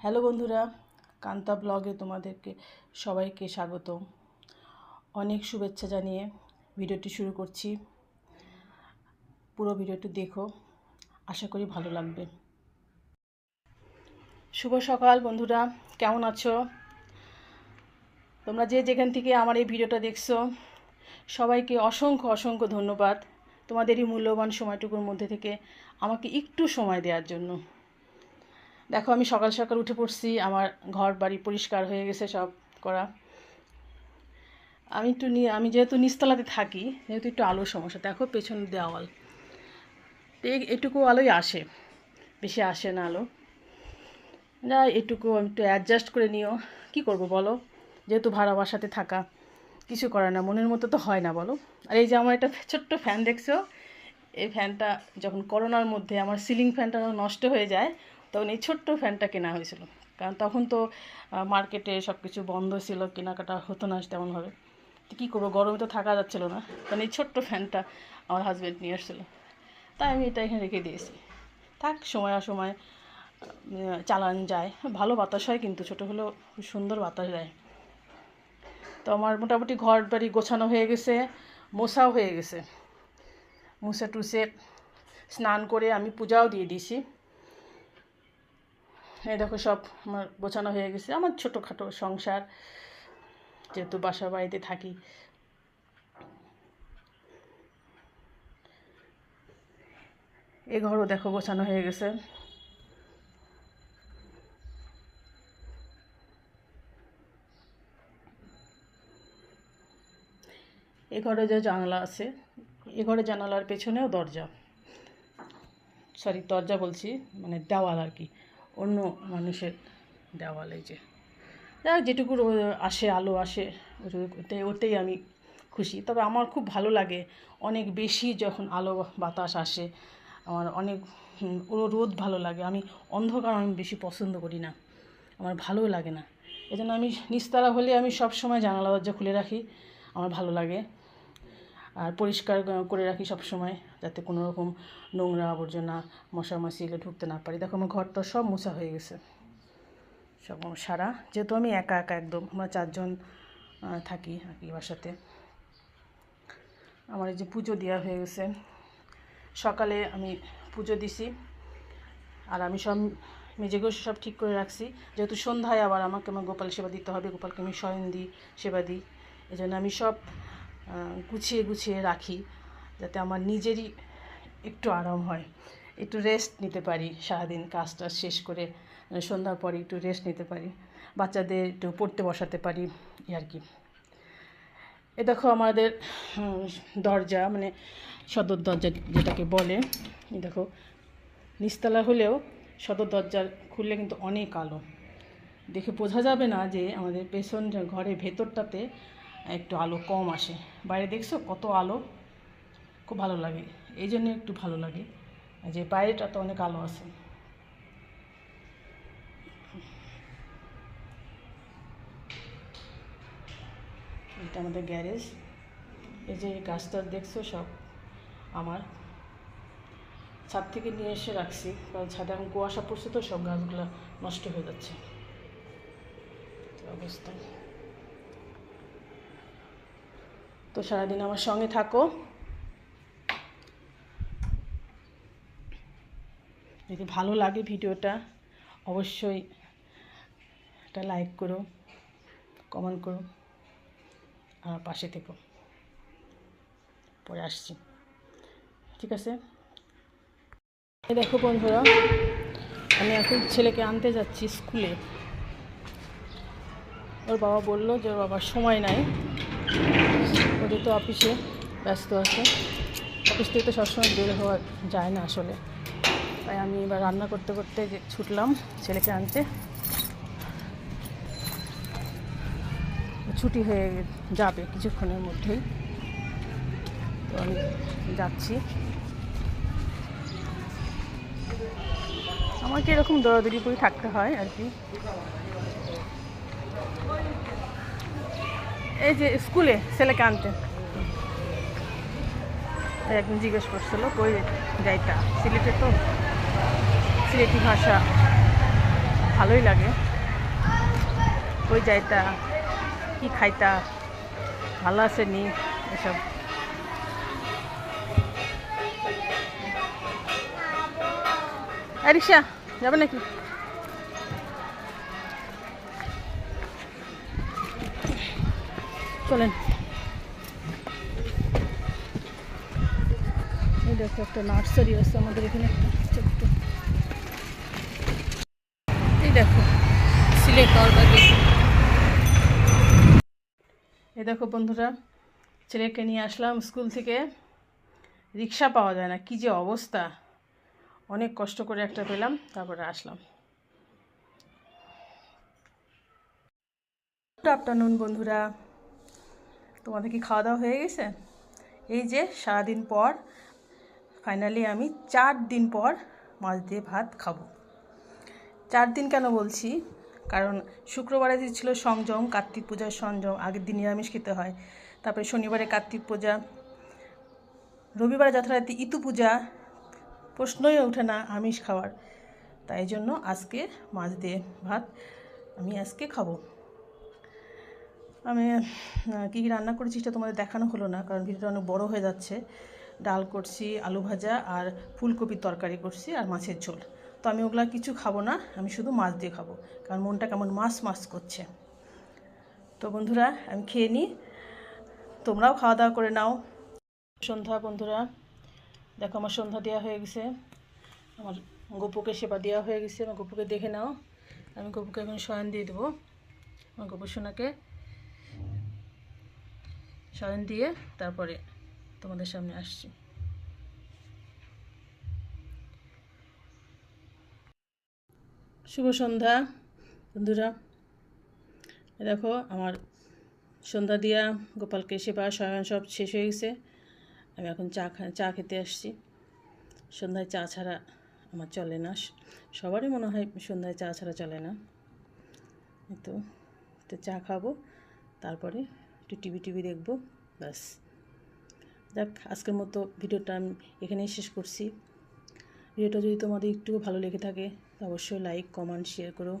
Hello বন্ধুরা, কান্তা ব্লগে তোমাদেরকে সবাইকে স্বাগত। অনেক শুভেচ্ছা জানিয়ে ভিডিওটি শুরু করছি। পুরো ভিডিওটি দেখো, আশা করি ভালো লাগবে। শুভ সকাল বন্ধুরা, কেমন আছো? তোমরা যে যেখান থেকে আমার এই ভিডিওটা দেখছ, সবাইকে অসংখ্য অসংখ্য ধন্যবাদ তোমাদের এই মূল্যবান সময়টুকুর মধ্যে থেকে আমাকে একটু সময় দেওয়ার জন্য। দেখো, আমি সকাল সকাল উঠে পড়ছি, আমার ঘর বাড়ি পরিষ্কার হয়ে গেছে সব করা। আমি একটু আমি যেহেতু নিচতলাতে থাকি, যেহেতু একটু আলোর সমস্যা, দেখো পেছন দেওয়াল। এটুকু আলোই আসে, বেশি আসে না আলো। যা এটুকু আমি একটু অ্যাডজাস্ট করে নিও। কি করব বলো? যেহেতু ভাড়া বাসাতে থাকা, কিছু করে না, মনের মতো তো হয় না বলো। আর এই যে আমার একটা ছোট্ট ফ্যান দেখছ, এই ফ্যানটা যখন করোনার মধ্যে আমার সিলিং ফ্যানটা নষ্ট হয়ে যায় তখন এই ছোট্ট ফ্যানটা কেনা হয়েছিল। কারণ তখন তো মার্কেটে সব কিছু বন্ধ ছিল, কেনাকাটা হতো না তেমনভাবে। তো কী করব, গরমে তো থাকা যাচ্ছিল না। কারণ এই ছোট্ট ফ্যানটা আমার হাজব্যান্ড নিয়ে এসেছিল তাই আমি এটা এখানে রেখে দিয়েছি। থাক, সময় অসময় চালান যায়। ভালো বাতাস হয় কিন্তু, ছোটো হলেও সুন্দর বাতাস দেয়। তো আমার মোটামুটি ঘর বাড়ি গোছানো হয়ে গেছে, মোছাও হয়ে গেছে। মুছে টুসে স্নান করে আমি পূজাও দিয়ে দিয়েছি। এই দেখো সব আমার গোছানো হয়ে গেছে। আমার ছোটোখাটো সংসার, যেহেতু বাসা বাড়িতে থাকি। এ ঘরও দেখো গোছানো হয়ে গেছে। এ ঘরে যে জানালা আছে, এ ঘরে জানালার পেছনেও দরজা। সরি, দরজা বলছি মানে দেওয়াল আর কি। অন্য মানুষের দেওয়ালে যে। যাই হোক, যেটুকু আসে আলো আসে ওটুকু- ওটাই ওতেই আমি খুশি। তবে আমার খুব ভালো লাগে অনেক বেশি যখন আলো বাতাস আসে আমার অনেক রোদ ভালো লাগে। আমি অন্ধকার আমি বেশি পছন্দ করি না আমার ভালোও লাগে না। এই জন্য আমি নিস্তারা হলে আমি সব সময় জানালা দরজা খুলে রাখি আমার ভালো লাগে। আর পরিষ্কার করে রাখি সব সময় যাতে কোনো রকম নোংরা আবর্জনা, মশা মাছি এগুলো ঢুকতে না পারি। দেখো আমার ঘরটা সব মোছা হয়ে গেছে। সব সারা। যেহেতু আমি একা একা একদম, আমরা চারজন থাকি আর কি বাসাতে। আমার এই যে পুজো দেওয়া হয়ে গেছে। সকালে আমি পুজো দিছি। আর আমি সব মেজেগুলো সব ঠিক করে রাখছি। যেহেতু সন্ধ্যায় আবার আমাকে আমার গোপাল সেবা দিতে হবে, গোপালকে আমি শয়ন দিই, সেবা দিই। এই আমি সব গুছিয়ে গুছিয়ে রাখি, যাতে আমার নিজেরই একটু আরাম হয়, একটু রেস্ট নিতে পারি, সারাদিন কাজ টাজ শেষ করে সন্ধ্যার পরে একটু রেস্ট নিতে পারি, বাচ্চাদের একটু পড়তে বসাতে পারি আর কি। এ দেখো আমাদের দরজা মানে সদর দরজা যেটাকে বলে, এই দেখো। নিচতলা হলেও সদর দরজা খুললে কিন্তু অনেক আলো। দেখে বোঝা যাবে না যে আমাদের পেছন ঘরের ভেতরটাতে একটু আলো কম আসে। বাইরে দেখছ কত আলো? খুব ভালো লাগে। এই জন্য একটু ভালো লাগে। যে বাইরেটা তো অনেক আলো আছে। এটা আমাদের গ্যারেজ। এই যে গাছটা দেখছ সব আমার। ছাদ থেকে নিয়ে এসে রাখছি। কারণ ছাদে এখন কুয়াশা পড়ছে তো সব গাছগুলো নষ্ট হয়ে যাচ্ছে। অবস্থা। তো সারাদিন আমার সঙ্গে থাকো। যদি ভালো লাগে ভিডিওটা, অবশ্যই একটা লাইক করো, কমেন্ট করো আমার পাশে থেকো। পরে আসছি। ঠিক আছে? দেখো বন্ধুরা, আমি এখন ছেলেকে আনতে যাচ্ছি স্কুলে। ওর বাবা বলল যে ওর বাবার সময় নাই। ওদের তো অফিসে ব্যস্ত আছে। অফিস থেকে তো সবসময় বের হওয়া যায় না আসলে। তাই আমি এবার রান্না করতে করতে ছুটলাম ছেলেকে আনতে। ছুটি হয়ে যাবে কিছুক্ষণের মধ্যেই। তো আমি যাচ্ছি। আমাকে এরকম দৌড়াদৌড়ি করে থাকতে হয় আর কি। এই যে স্কুলে ছেলেকে আনতে। একদিন জিজ্ঞেস করছিল, কই যাইটা সিলেটে তো? সিলেটি ভাষা ভালোই লাগে। কই যাইতা কি খাইতা? ভালো আছে নি? এসব। রিক্সা যাবে নাকি? চলেন। এই দেখো একটা নার্সারি আছে আমাদের এখানে। ছোট্ট এই দেখো, সিলেট এই দেখো বন্ধুরা, ছেলেকে নিয়ে আসলাম স্কুল থেকে। রিক্সা পাওয়া যায় না, কি যে অবস্থা। অনেক কষ্ট করে একটা পেলাম, তারপরে আসলাম। গুড আফটারনুন বন্ধুরা। তোমাদের কি খাওয়া দাওয়া হয়ে গেছে? এই যে সারাদিন পর ফাইনালি আমি চার দিন পর মাছ দিয়ে ভাত খাব। চার দিন কেন বলছি? কারণ শুক্রবারে যে ছিল সংযম, কার্তিক পূজার সংযম, আগের দিন নিরামিষ খেতে হয়। তারপরে শনিবারে কার্তিক পূজা, রবিবারে যথারীতি ইতু পূজা, প্রশ্নই ওঠে না আমিষ খাওয়ার। তাই জন্য আজকে মাছ দিয়ে ভাত আমি আজকে খাব। আমি কী কী রান্না করেছি সেটা তোমাদের দেখানো হলো না, কারণ ভিডিওটা অনেক বড় হয়ে যাচ্ছে। ডাল করছি, আলু ভাজা আর ফুলকপির তরকারি করছি আর মাছের ঝোল। তো আমি ওগুলা কিছু খাব না, আমি শুধু মাছ দিয়ে খাব, কারণ মনটা কেমন মাছ মাছ করছে। তো বন্ধুরা, আমি খেয়ে নিই। তোমরাও খাওয়া দাওয়া করে নাও। সন্ধ্যা, বন্ধুরা, দেখো আমার সন্ধ্যা দেওয়া হয়ে গেছে। আমার গপুকে সেবা দেওয়া হয়ে গেছে, আমার গপুকে দেখে নাও। আমি গপুকে এখন শয়ন দিয়ে দেবো। আমার গপু সোনাকে শয়ন দিয়ে তারপরে তোমাদের সামনে আসছি। শুভ সন্ধ্যা, বন্ধুরা। দেখো, আমার সন্ধ্যা দিয়া গোপালকে সেবা, শয়ন সব শেষ হয়ে গেছে। আমি এখন চা চা খেতে আসছি। সন্ধ্যায় চা ছাড়া আমার চলে না। সবারই মনে হয় সন্ধ্যায় চা ছাড়া চলে না। তো তো চা খাব, তারপরে একটু টিভি টিভি দেখব, ব্যাস। যাক, আজকের মতো ভিডিওটা আমি এখানেই শেষ করছি। ভিডিওটা যদি তোমাদের একটু ভালো লেগে থাকে অবশ্যই লাইক কমেন্ট শেয়ার করো।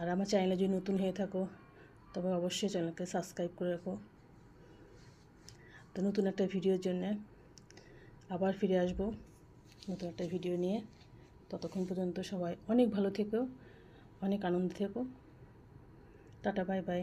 আর আমার চ্যানেলে যদি নতুন হয়ে থাকো, তবে অবশ্যই চ্যানেলকে সাবস্ক্রাইব করে রাখো। তো নতুন একটা ভিডিওর জন্যে আবার ফিরে আসব নতুন একটা ভিডিও নিয়ে। ততক্ষণ পর্যন্ত সবাই অনেক ভালো থেকো, অনেক আনন্দ থেকো। Tata bye bye